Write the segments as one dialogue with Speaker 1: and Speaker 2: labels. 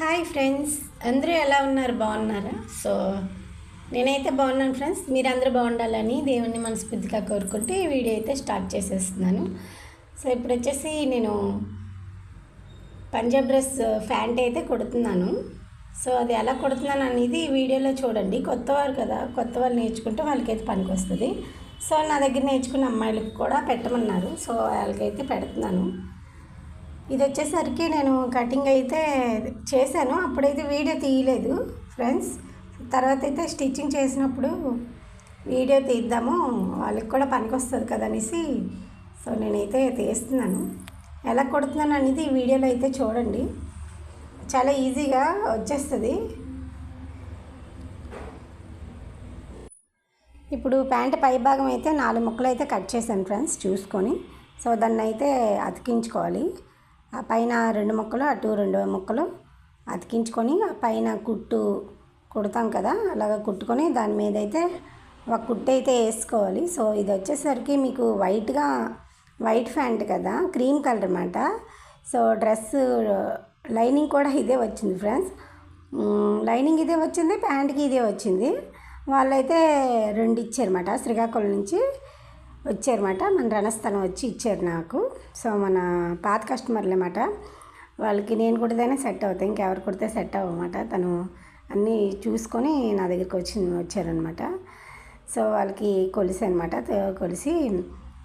Speaker 1: Hi friends అందరూ ఎలా ఉన్నారు? బాగున్నారా? సో నేనైతే బాగున్నాను ఫ్రెండ్స్ మీరందరూ బాగుండాలని దేవుణ్ణి మనస్ఫూర్తిగా కోరుకుంటే ఈ వీడియో అయితే స్టార్ట్ చేసేస్తున్నాను. సో ఇప్పుడు వచ్చేసి నేను పంజాబ్ డ్రెస్ uh, ఫ్యాంట్ అయితే కుడుతున్నాను. సో అది ఎలా కుడుతున్నాను అనేది ఈ వీడియోలో చూడండి. కొత్తవారు కదా కొత్త వాళ్ళు నేర్చుకుంటే వాళ్ళకైతే పనికి వస్తుంది. సో నా దగ్గర నేర్చుకున్న అమ్మాయిలకు కూడా పెట్టమన్నారు. సో వాళ్ళకైతే పెడుతున్నాను. ఇది వచ్చేసరికి నేను కటింగ్ అయితే చేశాను. అప్పుడైతే వీడియో తీయలేదు ఫ్రెండ్స్. తర్వాత అయితే స్టిచ్చింగ్ చేసినప్పుడు వీడియో తీద్దాము. వాళ్ళకి కూడా పనికి వస్తుంది కదా అనేసి. సో నేనైతే తీస్తున్నాను. ఎలా కొడుతున్నాను అనేది ఈ వీడియోలో అయితే చూడండి. చాలా ఈజీగా వచ్చేస్తుంది. ఇప్పుడు ప్యాంట్ పై భాగం అయితే నాలుగు ముక్కలు అయితే కట్ చేశాను ఫ్రెండ్స్ చూసుకొని. సో దాన్ని అయితే అతికించుకోవాలి. ఆ పైన రెండు ముక్కలు అటు రెండు ముక్కలు అతికించుకొని ఆ పైన కుట్టు కుడతాం కదా అలాగ కుట్టుకొని దాని మీద అయితే ఒక కుట్టు అయితే వేసుకోవాలి. సో ఇది వచ్చేసరికి మీకు వైట్గా వైట్ ప్యాంట్ కదా క్రీమ్ కలర్ అన్నమాట. సో డ్రెస్ లైనింగ్ కూడా ఇదే వచ్చింది ఫ్రెండ్స్. లైనింగ్ ఇదే వచ్చింది ప్యాంట్కి ఇదే వచ్చింది. వాళ్ళైతే రెండు ఇచ్చారన్నమాట శ్రీకాకుళం నుంచి. వచ్చారన్నమాట. మన రణస్థలం వచ్చి ఇచ్చారు నాకు. సో మన పాత కస్టమర్లు అనమాట వాళ్ళకి నేను కుడితేనే సెట్ అవుతాయి ఇంకెవరు కుడితే సెట్ అవ్వమాట. తను అన్నీ చూసుకొని నా దగ్గరికి వచ్చి వచ్చారనమాట సో వాళ్ళకి కొలిసి అనమాట కొలిసి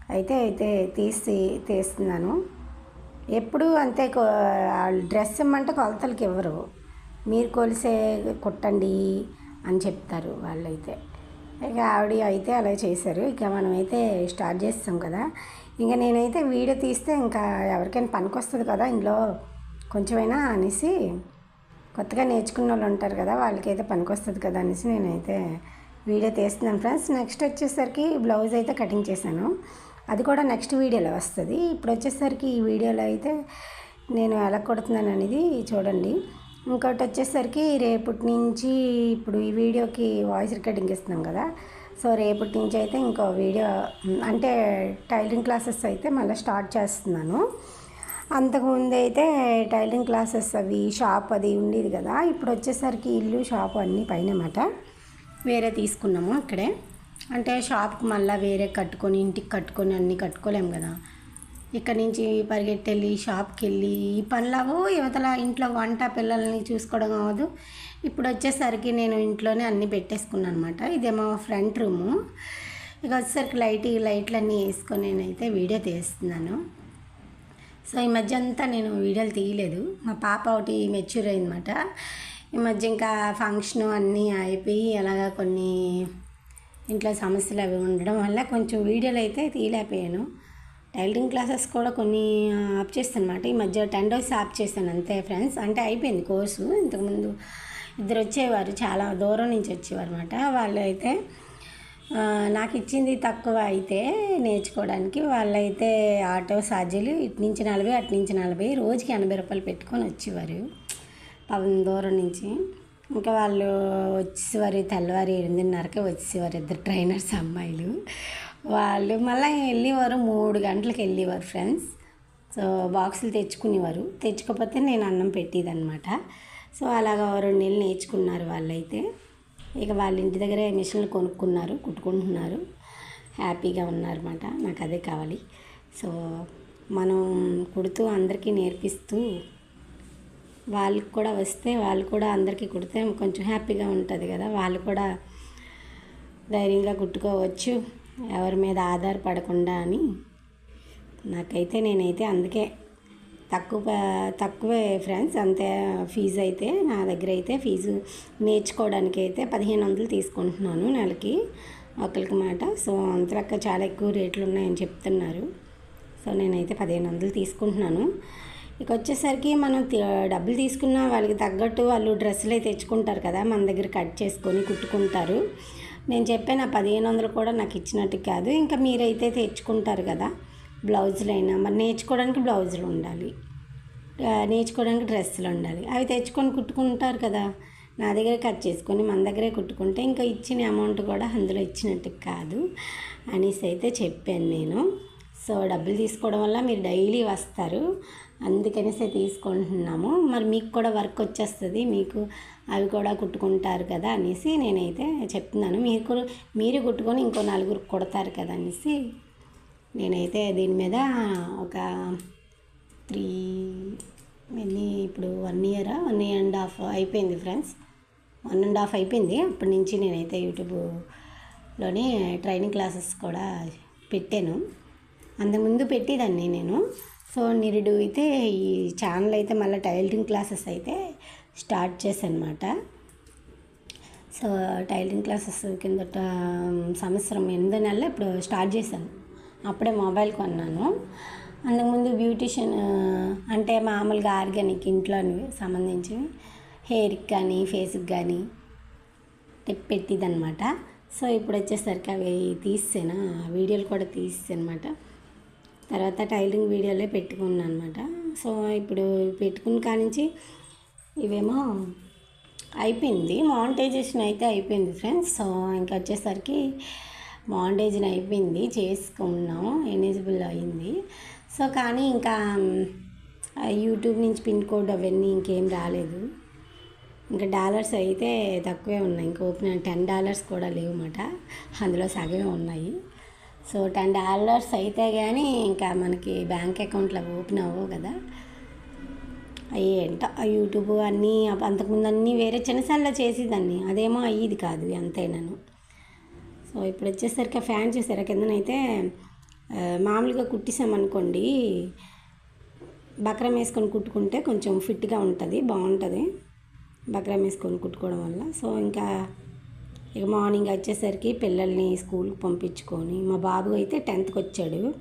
Speaker 1: అయితే అయితే తీసి తీస్తున్నాను. ఎప్పుడు అంతే డ్రెస్ ఇమ్మంటే కొలతలకి ఇవ్వరు. మీరు కొలిసే కుట్టండి అని చెప్తారు వాళ్ళైతే. ఇక ఆవిడ అయితే అలా చేశారు. ఇక మనమైతే స్టార్ట్ చేస్తాం కదా. ఇంకా నేనైతే వీడియో తీస్తే ఇంకా ఎవరికైనా పనికి వస్తుంది కదా ఇందులో కొంచెమైనా అనేసి కొత్తగా నేర్చుకున్న వాళ్ళు ఉంటారు కదా వాళ్ళకైతే పనికి వస్తుంది కదా అనేసి నేనైతే వీడియో తీస్తున్నాను ఫ్రెండ్స్. నెక్స్ట్ వచ్చేసరికి బ్లౌజ్ అయితే కటింగ్ చేశాను. అది కూడా నెక్స్ట్ వీడియోలో వస్తుంది. ఇప్పుడు వచ్చేసరికి ఈ వీడియోలో అయితే నేను ఎలా కొడుతున్నాను అనేది చూడండి. ఇంకోటి వచ్చేసరికి రేపటి నుంచి ఇప్పుడు ఈ వీడియోకి వాయిస్ రికార్డింగ్ ఇస్తున్నాం కదా. సో రేపటి నుంచి అయితే ఇంకో వీడియో అంటే టైలరింగ్ క్లాసెస్ అయితే మళ్ళీ స్టార్ట్ చేస్తున్నాను. అంతకుముందు అయితే టైలరింగ్ క్లాసెస్ అవి షాప్ అది ఉండేది కదా. ఇప్పుడు వచ్చేసరికి ఇల్లు షాప్ అన్నీ పైనమాట వేరే తీసుకున్నాము అక్కడే. అంటే షాప్కి మళ్ళీ వేరే కట్టుకొని ఇంటికి కట్టుకొని అన్నీ కట్టుకోలేము కదా. ఇక్కడ నుంచి పరిగెట్టి వెళ్ళి షాప్కి వెళ్ళి ఈ పనులవు యువతల ఇంట్లో వంట పిల్లల్ని చూసుకోవడం అవ్వదు ఇప్పుడు వచ్చేసరికి నేను ఇంట్లోనే అన్నీ పెట్టేసుకున్నాను అనమాట ఇదేమో ఫ్రంట్ రూము. ఇక వచ్చేసరికి లైట్ లైట్లు అన్నీ వేసుకొని నేనైతే వీడియో తీస్తున్నాను. సో ఈ మధ్య అంతా నేను వీడియోలు తీయలేదు. మా పాప ఒకటి మెచ్యూర్ అయిందన్నమాట. ఈ మధ్య ఇంకా ఫంక్షన్ అన్నీ అయిపోయి అలాగా కొన్ని ఇంట్లో సమస్యలు అవి ఉండడం వల్ల కొంచెం వీడియోలు అయితే తీయలేకపోయాను. టైలరింగ్ క్లాసెస్ కూడా కొన్ని ఆప్ చేస్తాను ఈ మధ్య టెన్ డేస్ ఆప్ చేశాను అంతే ఫ్రెండ్స్. అంటే అయిపోయింది కోర్సు. ఇంతకుముందు ఇద్దరు వచ్చేవారు చాలా దూరం నుంచి వచ్చేవారు అనమాట వాళ్ళు అయితే నాకు ఇచ్చింది తక్కువ అయితే నేర్చుకోవడానికి. వాళ్ళైతే ఆటో ఛార్జీలు ఇటు నుంచి నలభై అటు నుంచి నలభై. రోజుకి ఎనభై రూపాయలు పెట్టుకొని వచ్చేవారు. పవన్ దూరం నుంచి. ఇంకా వాళ్ళు వచ్చేవారు తెల్లవారి ఎనిమిదిన్నరకే వచ్చేవారు ఇద్దరు ట్రైనర్స్ అమ్మాయిలు. వాళ్ళు మళ్ళీ వెళ్ళేవారు మూడు గంటలకు వెళ్ళేవారు ఫ్రెండ్స్. సో బాక్సులు తెచ్చుకునేవారు. తెచ్చుకోకపోతే నేను అన్నం పెట్టేదన్నమాట. సో అలాగా రెండు నెలలు నేర్చుకున్నారు వాళ్ళైతే. ఇక వాళ్ళ ఇంటి దగ్గరే మిషన్లు కొనుక్కున్నారు కుట్టుకుంటున్నారు. హ్యాపీగా ఉన్నారన్నమాట. నాకు అదే కావాలి. సో మనం కుడుతూ అందరికీ నేర్పిస్తూ వాళ్ళకి కూడా వస్తే వాళ్ళు కూడా అందరికీ కుడితే కొంచెం హ్యాపీగా ఉంటుంది కదా. వాళ్ళు కూడా ధైర్యంగా కుట్టుకోవచ్చు. ఎవరి మీద ఆధారపడకుండా అని. నాకైతే నేనైతే అందుకే తక్కువ తక్కువే ఫ్రెండ్స్ అంతే ఫీజు అయితే నా దగ్గర అయితే ఫీజు నేర్చుకోవడానికి అయితే పదిహేను వందలు తీసుకుంటున్నాను నెలకి ఒకరికి మాట. సో అంతలక్క చాలా ఎక్కువ రేట్లు ఉన్నాయని చెప్తున్నారు. సో నేనైతే పదిహేను వందలు తీసుకుంటున్నాను. ఇక వచ్చేసరికి మనం డబ్బులు తీసుకున్న వాళ్ళకి తగ్గట్టు వాళ్ళు డ్రెస్సులు అయితే తెచ్చుకుంటారు కదా మన దగ్గర కట్ చేసుకొని కుట్టుకుంటారు. నేను చెప్పిన పదిహేను వందలు కూడా నాకు ఇచ్చినట్టు కాదు. ఇంకా మీరైతే తెచ్చుకుంటారు కదా బ్లౌజులు అయినా మరి నేర్చుకోవడానికి బ్లౌజులు ఉండాలి. నేర్చుకోవడానికి డ్రెస్సులు ఉండాలి. అవి తెచ్చుకొని కుట్టుకుంటారు కదా నా దగ్గర కట్ చేసుకొని మన దగ్గరే కుట్టుకుంటే ఇంకా ఇచ్చిన అమౌంట్ కూడా అందులో ఇచ్చినట్టు కాదు అనేసి అయితే చెప్పాను నేను. సో డబ్బులు తీసుకోవడం వల్ల మీరు డైలీ వస్తారు. అందుకనేసి తీసుకుంటున్నాము. మరి మీకు కూడా వర్క్ వచ్చేస్తుంది. మీకు అవి కూడా కుట్టుకుంటారు కదా అనేసి నేనైతే చెప్తున్నాను. మీరు కూడా మీరు కుట్టుకొని ఇంకో నలుగురు కుడతారు కదా అనేసి నేనైతే దీని మీద ఒక త్రీ ఎన్ని ఇప్పుడు one year? One year and half అయిపోయింది ఫ్రెండ్స్. వన్ అండ్ హాఫ్ అయిపోయింది. అప్పటి నుంచి నేనైతే యూట్యూబ్లోనే ట్రైనింగ్ క్లాసెస్ కూడా పెట్టాను. అంతకుముందు పెట్టేదాన్ని నేను. సో నిరుడు అయితే ఈ ఛానల్ అయితే మళ్ళీ టైలరింగ్ క్లాసెస్ అయితే స్టార్ట్ చేశాను అనమాట సో టైలరింగ్ క్లాసెస్ కిందట సంవత్సరం ఎనిమిది నెలలు ఇప్పుడు స్టార్ట్ చేశాను. అప్పుడే మొబైల్ కొన్నాను. అంతకుముందు బ్యూటిషియన్ అంటే మామూలుగా ఆర్గానిక్ ఇంట్లోని సంబంధించి హెయిర్కి కానీ ఫేస్కి కానీ టిప్ పెట్టిదనమాట సో ఇప్పుడు వచ్చేసరికి అవి తీసాను వీడియోలు కూడా తీసానమాట తర్వాత టైలరింగ్ వీడియోలే పెట్టుకున్నాను అనమాట సో ఇప్పుడు పెట్టుకున్న కానించి ఇవేమో అయిపోయింది. మానిటైజేషన్ అయితే అయిపోయింది ఫ్రెండ్స్. సో ఇంకా వచ్చేసరికి మానిటైజేషన్ అయిపోయింది. చేసుకున్నాం ఎనేజిబుల్ అయింది. సో కానీ ఇంకా యూట్యూబ్ నుంచి పిన్ కోడ్ అవన్నీ ఇంకేం రాలేదు. ఇంకా డాలర్స్ అయితే తక్కువే ఉన్నాయి. ఇంకా ఓపెన్ టెన్ డాలర్స్ కూడా లేవు అన్నమాట. అందులో సగమే ఉన్నాయి. సో టెన్ డాలర్స్ అయితే కానీ ఇంకా మనకి బ్యాంక్ అకౌంట్లో ఓపెన్ అవ్వవు కదా. అవి ఏంట ఆ యూట్యూబ్ అన్నీ అంతకుముందు అన్నీ వేరే చిన్నసార్లు చేసేదాన్ని. అదేమో అయ్యేది కాదు ఎంతైనాను. సో ఇప్పుడు వచ్చేసరికి ఆ ఫ్యాన్ చూసారా? కిందనైతే మామూలుగా కుట్టిసామనుకోండి బక్రం వేసుకొని కుట్టుకుంటే కొంచెం ఫిట్గా ఉంటుంది బాగుంటుంది బక్రం వేసుకొని కుట్టుకోవడం వల్ల. సో ఇంకా ఇక మార్నింగ్ వచ్చేసరికి పిల్లల్ని స్కూల్కి పంపించుకొని మా బాబు అయితే టెన్త్కి వచ్చాడు.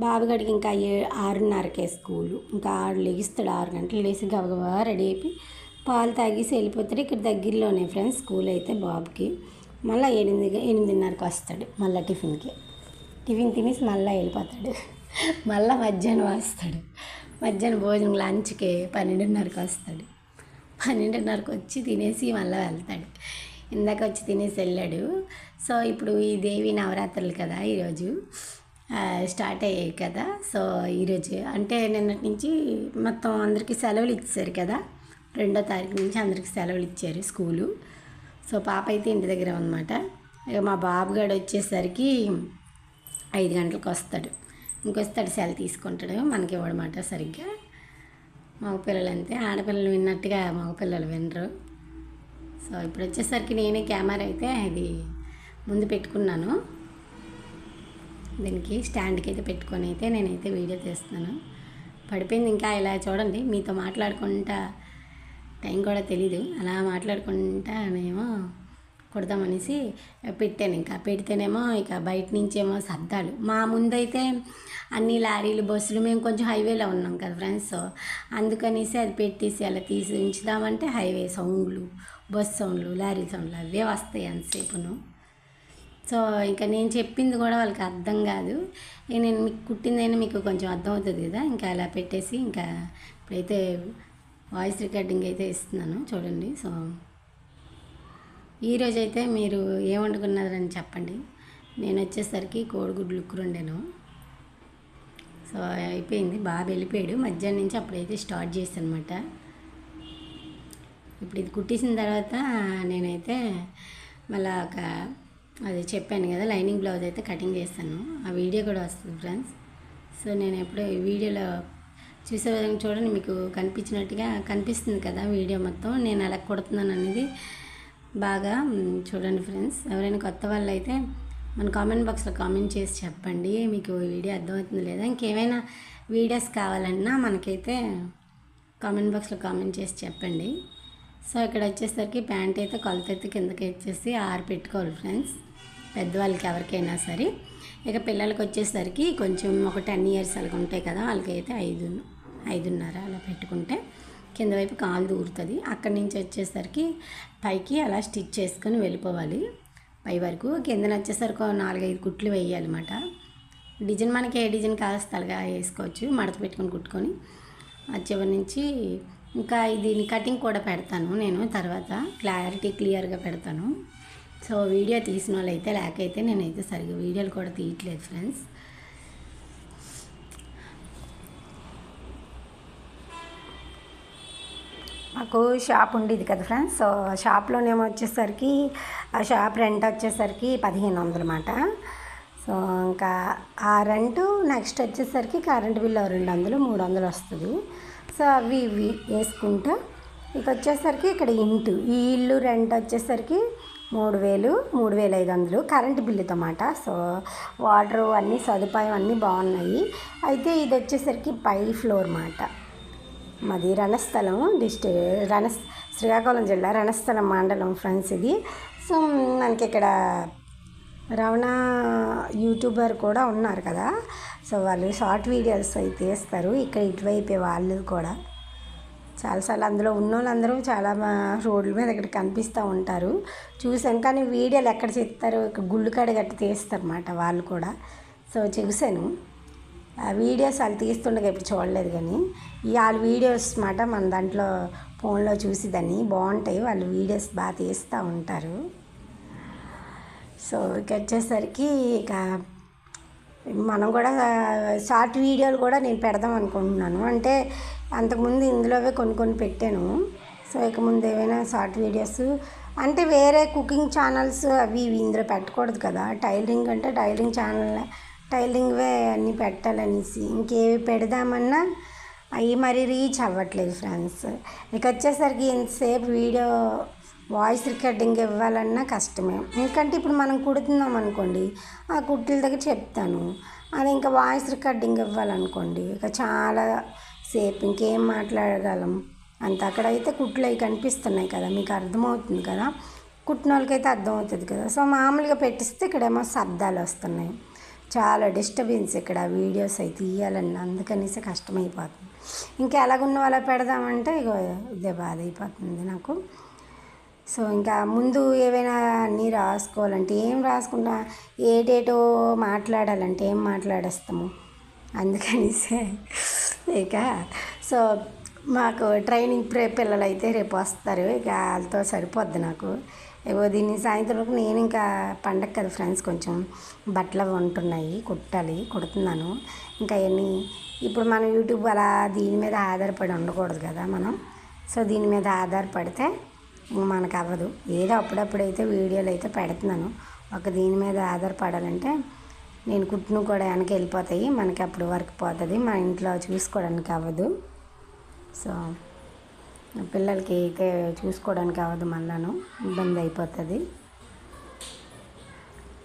Speaker 1: బాబుగడికి ఇంకా ఏ ఆరున్నరకే స్కూలు. ఇంకా ఆరు లెగిస్తాడు ఆరు గంటలు లేచి గబగబా రెడీ అయిపోయి పాలు తాగేసి వెళ్ళిపోతాడు. ఇక్కడ దగ్గరలోనే ఫ్రెండ్స్ స్కూల్ అయితే బాబుకి. మళ్ళీ ఎనిమిది ఎనిమిదిన్నరకు వస్తాడు మళ్ళీ టిఫిన్కి. టిఫిన్ తినేసి మళ్ళీ వెళ్ళిపోతాడు. మళ్ళీ మధ్యాహ్నం వస్తాడు. మధ్యాహ్నం భోజనం లంచ్కి పన్నెండున్నరకు వస్తాడు. పన్నెండున్నరకు వచ్చి తినేసి మళ్ళీ వెళ్తాడు. ఇందాక వచ్చి తినేసి వెళ్ళాడు. సో ఇప్పుడు ఈ దేవి నవరాత్రులు కదా ఈరోజు స్టార్ట్ అయ్యాయి కదా. సో ఈరోజు అంటే నిన్నటి నుంచి మొత్తం అందరికీ సెలవులు ఇచ్చారు కదా. రెండో తారీఖు నుంచి అందరికీ సెలవులు ఇచ్చారు స్కూలు. సో పాప అయితే ఇంటి దగ్గర అనమాట ఇక మా బాబుగాడు వచ్చేసరికి ఐదు గంటలకు వస్తాడు. ఇంకొస్తాడు సెల తీసుకుంటాడు మనకి ఇవ్వడమాట సరిగ్గా. మగపిల్లలు అంతే ఆడపిల్లలు విన్నట్టుగా మగపిల్లలు వినరు. సో ఇప్పుడు వచ్చేసరికి నేనే కెమెరా అయితే ఇది ముందు పెట్టుకున్నాను. దీనికి స్టాండ్కి అయితే పెట్టుకొని అయితే నేనైతే వీడియో తీస్తున్నాను. పడిపోయింది ఇంకా ఇలా చూడండి మీతో మాట్లాడుకుంటా టైం కూడా తెలీదు. అలా మాట్లాడుకుంటా మేము కొడదామనేసి పెట్టాను ఇంకా. పెడితేనేమో ఇక బయట నుంచేమో శబ్దాలు మా ముందైతే అన్ని లారీలు బస్సులు మేము కొంచెం హైవేలో ఉన్నాం కదా ఫ్రెండ్స్. అందుకనేసి అది పెట్టేసి అలా తీసి ఉంచుదామంటే హైవే సౌండ్లు బస్ సౌండ్లు లారీ సౌండ్లు అవే వస్తాయి అంతసేపును. సో ఇంకా నేను చెప్పింది కూడా వాళ్ళకి అర్థం కాదు. నేను మీకు కుట్టిందైనా మీకు కొంచెం అర్థం అవుతుంది కదా. ఇంకా అలా పెట్టేసి ఇంకా ఇప్పుడైతే వాయిస్ రికార్డింగ్ అయితే ఇస్తున్నాను. చూడండి. సో ఈరోజైతే మీరు ఏం వండుకున్నారని చెప్పండి. నేను వచ్చేసరికి కోడిగుడ్లు రెండాను. సో అయిపోయింది. బాగా వెళ్ళిపోయాడు. మధ్యాహ్నం నుంచి అప్పుడైతే స్టార్ట్ చేశాను అనమాట ఇప్పుడు ఇది కుట్టేసిన తర్వాత నేనైతే మళ్ళా ఒక అది చెప్పాను కదా లైనింగ్ బ్లౌజ్ అయితే కటింగ్ చేస్తాను. ఆ వీడియో కూడా వస్తుంది ఫ్రెండ్స్. సో నేను ఎప్పుడో వీడియోలో చూసే విధంగా చూడండి. మీకు కనిపించినట్టుగా కనిపిస్తుంది కదా వీడియో మొత్తం. నేను అలా కుడుతున్నాను అనేది బాగా చూడండి ఫ్రెండ్స్ ఎవరైనా కొత్త వాళ్ళు అయితే మన కామెంట్ బాక్స్లో కామెంట్ చేసి చెప్పండి మీకు వీడియో అర్థమవుతుంది లేదా. ఇంకేమైనా వీడియోస్ కావాలన్నా మనకైతే కామెంట్ బాక్స్లో కామెంట్ చేసి చెప్పండి. సో ఇక్కడ వచ్చేసరికి ప్యాంట్ అయితే కొలత అయితే కిందకి వచ్చేసి ఆరు పెట్టుకోవాలి ఫ్రెండ్స్ పెద్దవాళ్ళకి ఎవరికైనా సరే. ఇక పిల్లలకి వచ్చేసరికి కొంచెం ఒక టెన్ ఇయర్స్ అలాగ ఉంటాయి కదా వాళ్ళకైతే ఐదు ఐదున్నర అలా పెట్టుకుంటే. కింద వైపు కాలు దూరుతుంది. అక్కడి నుంచి వచ్చేసరికి పైకి అలా స్టిచ్ చేసుకొని వెళ్ళిపోవాలి. పై వరకు కిందన వచ్చేసరికి నాలుగైదు కుట్లు వేయాలన్నమాట. డిజైన్ మనకి ఏ డిజైన్ కాస్తలుగా వేసుకోవచ్చు. మడత పెట్టుకొని కుట్టుకొని చివరి నుంచి ఇంకా దీని కటింగ్ కూడా పెడతాను నేను. తర్వాత క్లారిటీ క్లియర్గా పెడతాను. సో వీడియో తీసిన వాళ్ళు అయితే లేకైతే నేనైతే సరిగ్గా వీడియోలు కూడా తీయట్లేదు ఫ్రెండ్స్ మాకు షాప్ ఉండేది కదా ఫ్రెండ్స్. సో షాప్లోనేమో వచ్చేసరికి ఆ షాప్ రెంట్ వచ్చేసరికి పదిహేను వందలు అన్నమాట సో ఇంకా ఆ రెంట్ నెక్స్ట్ వచ్చేసరికి కరెంట్ బిల్లు రెండు వందలు మూడు వందలు వస్తుంది సో అవి ఇవి వేసుకుంటా ఇక వచ్చేసరికి ఇక్కడ ఇంటు ఈ ఇల్లు రెంట్ వచ్చేసరికి మూడు వేలు మూడు వేల ఐదు వందలు కరెంటు బిల్లుతో మాట సో వాటర్ అన్నీ సదుపాయం అన్నీ బాగున్నాయి. అయితే ఇది వచ్చేసరికి పై ఫ్లోర్ మాట మాది రణస్థలం డిస్ట్రిక్ట్ రణ శ్రీకాకుళం జిల్లా రణస్థలం మండలం ఫ్రెండ్స్ ఇది. సో మనకి ఇక్కడ రవణ యూట్యూబర్ కూడా ఉన్నారు కదా. సో వాళ్ళు షార్ట్ వీడియోస్ అయితే తీస్తారు ఇక్కడ ఇటువైపే వాళ్ళు కూడా. చాలాసార్లు అందులో ఉన్న వాళ్ళందరూ చాలా రోడ్ల మీద ఇక్కడ కనిపిస్తూ ఉంటారు. చూశాను. కానీ వీడియోలు ఎక్కడ చేస్తారు? ఇక్కడ గుళ్ళు కాడ గట్టి తీస్తారు అన్నమాట వాళ్ళు కూడా. సో చూశాను. వీడియోస్ వాళ్ళు తీస్తుండగా ఇప్పుడు చూడలేదు కానీ ఈ వాళ్ళ వీడియోస్ మాట మన దాంట్లో ఫోన్లో చూసిదని బాగుంటాయి వాళ్ళు వీడియోస్ బాగా తీస్తూ ఉంటారు. సో ఇక వచ్చేసరికి ఇక మనం కూడా షార్ట్ వీడియోలు కూడా నేను పెడదాం అనుకుంటున్నాను. అంటే అంతకుముందు ఇందులోవే కొన్ని కొన్ని పెట్టాను. సో ఇక ముందు ఏమైనా షార్ట్ వీడియోస్ అంటే వేరే కుకింగ్ ఛానల్స్ అవి ఇవి ఇందులో పెట్టకూడదు కదా. టైలరింగ్ అంటే టైలరింగ్ ఛానల్ టైలరింగ్వే అన్నీ పెట్టాలనేసి. ఇంకేవి పెడదామన్నా అవి మరి రీచ్ అవ్వట్లేదు ఫ్రెండ్స్. ఇక వచ్చేసరికి ఇంతసేపు వీడియో వాయిస్ రికార్డింగ్ ఇవ్వాలన్నా కష్టమే. ఎందుకంటే ఇప్పుడు మనం కుడుతున్నాం అనుకోండి ఆ కుట్ల దగ్గర చెప్తాను. అది ఇంకా వాయిస్ రికార్డింగ్ ఇవ్వాలనుకోండి ఇక చాలా సేపు ఇంకేం మాట్లాడగలం. అంత అక్కడైతే కుట్లు అవి కనిపిస్తున్నాయి కదా మీకు అర్థమవుతుంది కదా. కుట్టిన వాళ్ళకైతే అర్థమవుతుంది కదా. సో మామూలుగా పెట్టిస్తే ఇక్కడేమో శబ్దాలు వస్తున్నాయి. చాలా డిస్టర్బెన్స్ ఇక్కడ వీడియోస్ అవి తీయాలన్న అందుకనేసి కష్టమైపోతుంది. ఇంకా ఎలాగున్న అలా పెడదామంటే ఇక ఇదే బాధ అయిపోతుంది నాకు. సో ఇంకా ముందు ఏవైనా అన్నీ రాసుకోవాలంటే ఏం రాసుకుంటా? ఏటేటో మాట్లాడాలంటే ఏం మాట్లాడేస్తాము? అందుకనిసే ఇక సో మాకు ట్రైనింగ్ ప్రే పిల్లలు అయితే రేపు వస్తారు. ఇక వాళ్ళతో సరిపోద్ది నాకు. ఏవో దీన్ని సాయంత్రం వరకు నేను ఇంకా పండగ కదా ఫ్రెండ్స్ కొంచెం బట్టలు అవి ఉంటున్నాయి కుట్టాలి కుడుతున్నాను. ఇంకా అవన్నీ ఇప్పుడు మనం యూట్యూబ్ అలా దీని మీద ఆధారపడి ఉండకూడదు కదా మనం. సో దీని మీద ఆధారపడితే మనకు అవ్వదు. ఏదో అప్పుడప్పుడైతే వీడియోలు అయితే పెడుతున్నాను. ఒక దీని మీద ఆధారపడాలంటే నేను కుట్టును కూడా వెనక వెళ్ళిపోతాయి మనకి అప్పుడు వర్క్ పోతుంది మా ఇంట్లో చూసుకోవడానికి అవ్వదు. సో పిల్లలకి అయితే చూసుకోవడానికి అవ్వదు మళ్ళాను. ఇబ్బంది అయిపోతుంది.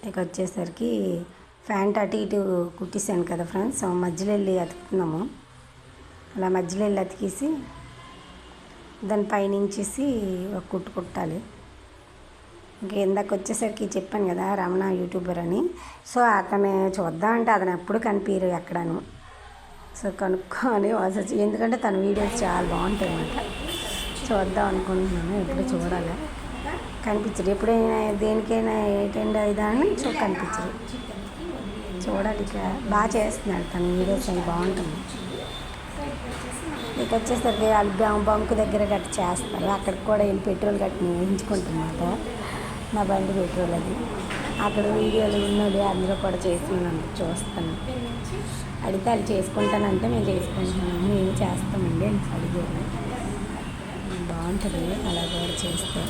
Speaker 1: ఇక వచ్చేసరికి ఫ్యాంట్ అటు ఇటు కుట్టేసాను కదా ఫ్రెండ్స్. మధ్యలో వెళ్ళి అతుకుతున్నాము. అలా మధ్యలో వెళ్ళి అతికేసి దాని పైనుంచేసి ఒక కుట్టు కుట్టాలి. ఇంకా ఇందాక వచ్చేసరికి చెప్పాను కదా రమణ యూట్యూబర్ అని. సో అతను చూద్దామంటే అతను ఎప్పుడు కనిపించరు ఎక్కడను. సో కనుక్కొని ఎందుకంటే తన వీడియోస్ చాలా బాగుంటాయి అన్నమాట చూద్దాం అనుకుంటున్నాను ఎప్పుడు చూడాలి. కనిపించరు ఎప్పుడైనా దేనికైనా ఏటెండ్ అయిదాన్ని చూ కనిపించరు చూడాలి ఇక. బాగా చేస్తున్నాడు తన. వీడియోస్ అవి బాగుంటుంది ఇక వచ్చేసరికి వాళ్ళు బం- బంకు దగ్గర గట్టి చేస్తారు. అక్కడికి కూడా వెళ్ళి పెట్రోల్ గట్టి వేయించుకుంటున్నమాట మా బండి పెట్రోల్ అది. అక్కడ వీడియోలు ఉన్నది అందులో కూడా చేస్తున్నాను. చూస్తాను. అడిగితే వాళ్ళు చేసుకుంటానంటే మేము చేసుకుంటున్నాము. మేము చేస్తామండి అని అడిగాను బాగుంటుంది. అలా కూడా చేస్తే.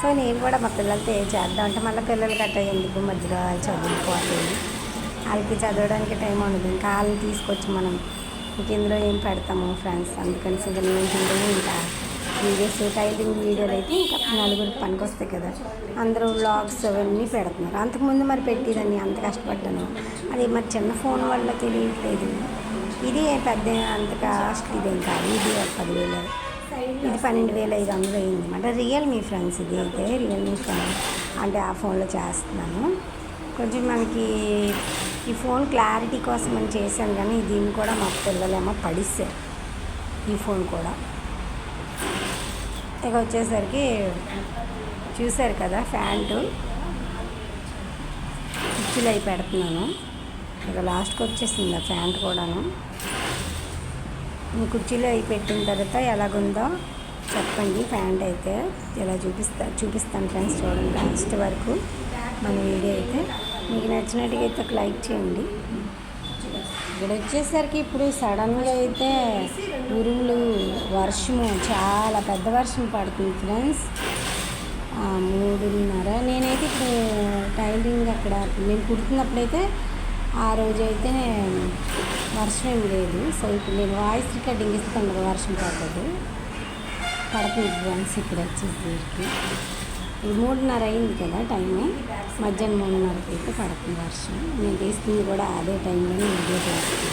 Speaker 1: సో నేను కూడా మా పిల్లలతో ఏం చేద్దాం అంటే మళ్ళీ పిల్లలు గట్ట ఎందుకు మధ్యలో వాళ్ళు చదువుకోవాలి వాళ్ళకి చదవడానికి టైం ఉండదు. ఇంకా వాళ్ళని తీసుకొచ్చి మనం ఇంక ఇందులో ఏం పెడతాము ఫ్రెండ్స్? అందుకని ఇంకా నేను ఇంకా వీడియోస్ టైలింగ్ వీడియోలు అయితే ఇంకా నలుగురు పనికి వస్తాయి కదా. అందరూ వ్లాగ్స్ అవన్నీ పెడుతున్నారు. అంతకుముందు మరి పెట్టేదాన్ని అంత కష్టపడ్డాను. అది మరి చిన్న ఫోన్ వల్ల తెలియట్లేదు. ఇది పెద్ద అంత కాస్ట్ ఇదేం కాదు. ఇది పదివేలు. ఇది పన్నెండు వేల ఐదు వందలు అయింది అనమాట రియల్మీ ఫ్రెండ్స్ ఇది అయితే రియల్మీ ఫోన్ అంటే ఆ ఫోన్లో చేస్తున్నాను. కొంచెం మనకి ఈ ఫోన్ క్లారిటీ కోసం మనం చేశాను కానీ దీన్ని కూడా మా పిల్లలేమో పడిస్తారు ఈ ఫోన్ కూడా. ఇక వచ్చేసరికి చూశారు కదా ఫ్యాంటు కుర్చీలు అయి పెడుతున్నాను. ఇక లాస్ట్కి వచ్చేసింది ఆ ఫ్యాంట్ కూడాను. కుర్చీలో అవి పెట్టిన తర్వాత ఎలాగుందో చెప్పండి. ప్యాంట్ అయితే ఇలా చూపిస్తా చూపిస్తాను ఫ్రెండ్స్ చూడండి. లాస్ట్ వరకు మన వీడియో అయితే మీకు నచ్చినట్టుగా అయితే ఒక లైక్ చేయండి. ఇక్కడ వచ్చేసరికి ఇప్పుడు సడన్గా అయితే ఉరుములు వర్షము చాలా పెద్ద వర్షం పడుతుంది ఫ్రెండ్స్. మూడున్నర నేనైతే ఇప్పుడు టైలరింగ్ అక్కడ నేను కుడుతున్నప్పుడైతే ఆ రోజైతే వర్షం ఏమి లేదు. సో ఇప్పుడు నేను వాయిస్ రికార్డింగ్ ఇస్తాను కదా వర్షం పడదు పడుతుంది ఫ్రెండ్స్ ఇక్కడ వచ్చేసరికి ఇది మూడున్నర అయింది కదా టైము. మధ్యాహ్నం మూడున్నరకి అయితే పడుతుంది వర్షం. నేను తీస్తుంది కూడా అదే టైంలోనే వీడియో చేస్తాను.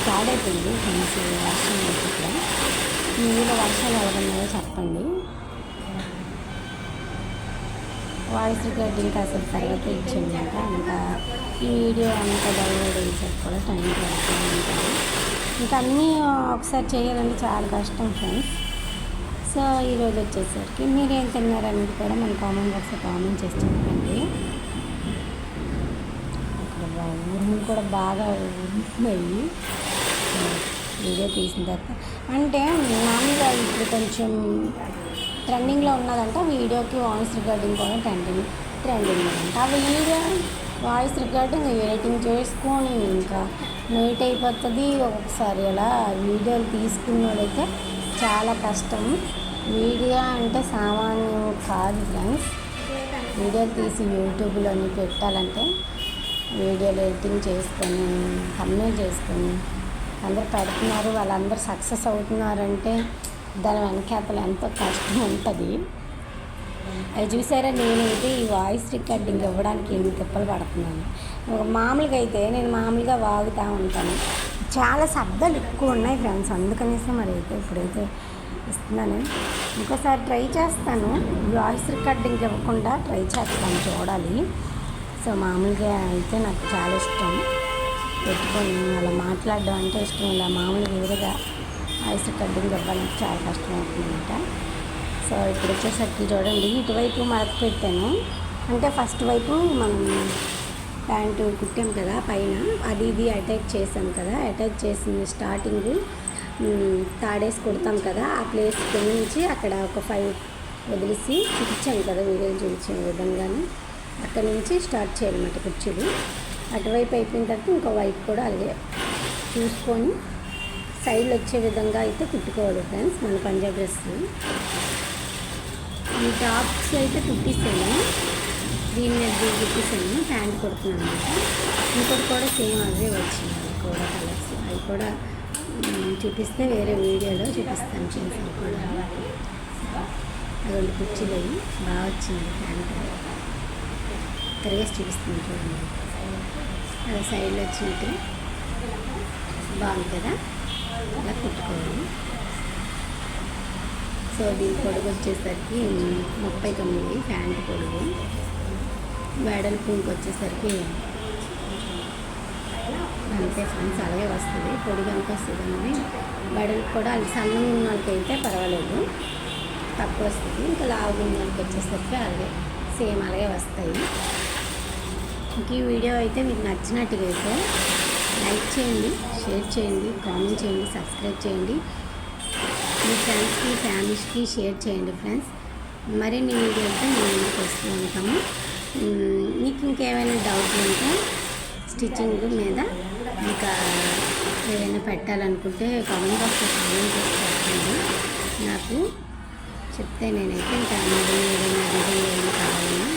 Speaker 1: స్టార్ట్ అయిపోయింది ఫ్రెండ్స్ వర్షం అయితే ఇక్కడ మీ వర్షాలు ఎవరున్నాయో చెప్పండి. వాయిస్ రికార్డింగ్ అసలు తర్వాత ఇచ్చిందంట. ఇంకా ఈ వీడియో అంతా డౌన్లోడ్ చేసేది కూడా టైం పడుతూ ఉంటుంది ఇంకా అన్నీ ఒకసారి చేయాలంటే చాలా కష్టం ఫ్రెండ్స్. సో ఈరోజు వచ్చేసరికి మీరు ఏం తిన్నారనేది కూడా మన కామెంట్ బాక్స్లో కామెంట్ చేసి చెప్పండి. ఇక్కడ బా- కూడా బాగా ఉన్నాయి. వీడియో తీసిన తర్వాత అంటే మామూలుగా ఇప్పుడు కొంచెం ట్రెండింగ్లో ఉన్నదంట వీడియోకి వాయిస్ రికార్డింగ్ కూడా ట్రెండింగ్ ట్రెండింగ్ అంట. ఆ వీడియో వాయిస్ రికార్డింగ్ ఎడిటింగ్ చేసుకొని ఇంకా నైట్ అయిపోతుంది. ఒకసారి అలా వీడియోలు తీసుకున్నోడైతే చాలా కష్టం. వీడియో అంటే సామాన్యం కాదు ఫ్రెండ్స్ వీడియో తీసి యూట్యూబ్లో పెట్టాలంటే వీడియోలు ఎడిటింగ్ చేసుకొని కమ్యూనికేట్ చేసుకొని అందరు పెడుతున్నారు. వాళ్ళందరూ సక్సెస్ అవుతున్నారంటే దాని వెనకాతలు ఎంతో కష్టం ఉంటుంది. అది చూసారా? నేనైతే ఈ వాయిస్ రికార్డింగ్ ఇవ్వడానికి ఎన్ని తిప్పలు పడుతున్నాను. ఒక మామూలుగా అయితే నేను మామూలుగా వాగుతూ ఉంటాను. చాలా శబ్దాలు ఎక్కువ ఉన్నాయి ఫ్రెండ్స్ అందుకనేసి మరి అయితే ఇప్పుడైతే ఇస్తున్నాను. ఇంకోసారి ట్రై చేస్తాను. వాయిస్ రికార్డింగ్ ఇవ్వకుండా ట్రై చేస్తాను చూడాలి. సో మామూలుగా అయితే నాకు చాలా ఇష్టం. పెట్టుకొని అలా మాట్లాడడం అంటే ఇష్టం. ఇలా మామూలుగా ఎదురుగా ఐస్ రికార్డింగ్ ఇవ్వడానికి చాలా కష్టం అవుతుందన్నమాట సో ఇప్పుడు వచ్చేసరికి చూడండి ఇటువైపు మడత పెట్టాను. అంటే ఫస్ట్ వైపు మనం ప్యాంటు కుట్టాం కదా పైన. అది ఇది అటాచ్ చేసాం కదా అటాచ్ చేసిన స్టార్టింగ్ తాడేసి కుడతాం కదా ఆ ప్లేస్ నుంచి అక్కడ ఒక ఫైవ్ వదిలేసి చూపించాను కదా వీడియోలు చూపించిన విధంగానే. అక్కడ నుంచి స్టార్ట్ చేయాలన్నమాట కుర్చీలు. అటువైపు అయిపోయిన తర్వాత ఇంకో వైపు కూడా అలాగే చూసుకొని సైడ్లు వచ్చే విధంగా అయితే కుట్టుకోవాలి ఫ్రెండ్స్ మన పంజాబ్ డ్రెస్ ఈ టాప్స్ అయితే కుట్టిస్తాను దీని మీద దీన్ని కుట్టిస్తాను ప్యాంట్ కుడుతున్నాను అనమాట. ఇంకోటి కూడా సేమ్ అదే వచ్చింది అది కూడా కలర్స్. అవి కూడా చూపిస్తే వేరే వీడియోలో చూపిస్తాను చేసి కూడా. అదొంటి కుర్చీలు బాగా వచ్చింది ప్యాంట్. తిరిగేసి చూపిస్తుంది చూడండి. అది సైడ్లో వచ్చినట్టు. బాగుంది కదా? అలా కుట్టుకోవాలి. సో దీని పొడుగు వచ్చేసరికి ముప్పై తొమ్మిది ప్యాంట్ పొడుగు. వెడల్పు వచ్చేసరికి అంతే ఫ్రెండ్స్ అలాగే వస్తుంది. పొడుగు ఎంత వస్తుంది వెడల్పు కూడా అది సన్నం ఉన్న వాళ్ళకైతే పర్వాలేదు. తక్కువ వస్తుంది. ఇంకా లావు ఉన్న వాళ్ళకి వచ్చేసరికి అలాగే సేమ్ అలాగే వస్తాయి. ఇంక ఈ వీడియో అయితే మీకు నచ్చినట్టుగా అయితే లైక్ చేయండి. షేర్ చేయండి కామెంట్ చేయండి సబ్స్క్రైబ్ చేయండి. మీ ఫ్రెండ్స్కి ఫ్యామిలీస్కి షేర్ చేయండి ఫ్రెండ్స్. మరిన్ని వీడియోలతో మేము ముందుకు వస్తూ ఉంటాము. మీకు ఇంకేమైనా డౌట్లు ఉంటే స్టిచ్చింగ్ మీద ఇంకా ఏదైనా పెట్టాలనుకుంటే కామెంట్ బాక్స్లో కామెంట్ చేసి పెట్టండి నాకు చెప్తే నేనైతే ఇంకా మరి ఏదైనా డిజైన్ ఏమైనా కావాలన్నా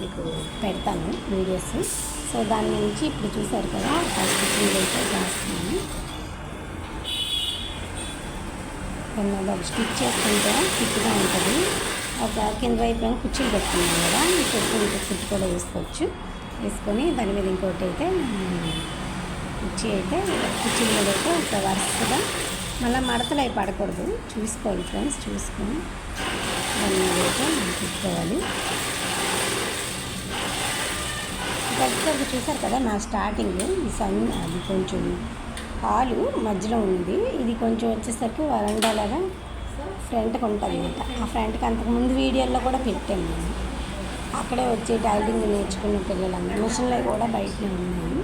Speaker 1: మీకు పెడతాను వీడియోస్. సో దాని నుంచి ఇప్పుడు చూసారు కదా ఫస్ట్ స్టిచ్చింగ్ అయితే చేస్తున్నాను కొన్ని ఒక స్టిచ్ చేసుకుంటే ఫిట్గా ఉంటుంది. ఒక కింద వైపు ఏమో కుర్చీలు పెట్టుకున్నాం కదా ఈ కుర్చీ ఇంకో కుర్చీ కూడా వేసుకోవచ్చు వేసుకొని దాని మీద ఇంకోటి అయితే కుర్చీ అయితే కుర్చీ మీద అయితే ఒక వరుసగా మళ్ళీ మడతలు అవి పడకూడదు. చూసుకోవాలి ఫ్రెండ్స్ చూసుకొని దాని మీద అయితే మనం కుట్టుకోవాలి. దగ్గరకు చూసారు కదా నా స్టార్టింగ్ ఈ సన్ అది కొంచెం హాలు మధ్యలో ఉంది. ఇది కొంచెం వచ్చేసరికి వరండా లాగా ఫ్రంట్కి ఉంటుంది అనమాట ఆ ఫ్రంట్కి అంతకుముందు వీడియోలో కూడా పెట్టాను నేను. అక్కడే వచ్చి టైలింగ్ నేర్చుకున్న పిల్లలందరూ. మిషన్లు కూడా బయటనే ఉన్నాయి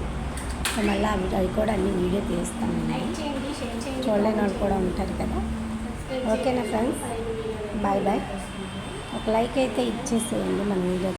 Speaker 1: సో మళ్ళీ అవి అవి కూడా అన్ని వీడియో తీస్తాను. చూడలేని వాళ్ళు కూడా ఉంటారు కదా. ఓకేనా ఫ్రెండ్స్ బాయ్ బాయ్ ఒక లైక్ అయితే ఇచ్చేసేయండి మన వీడియో.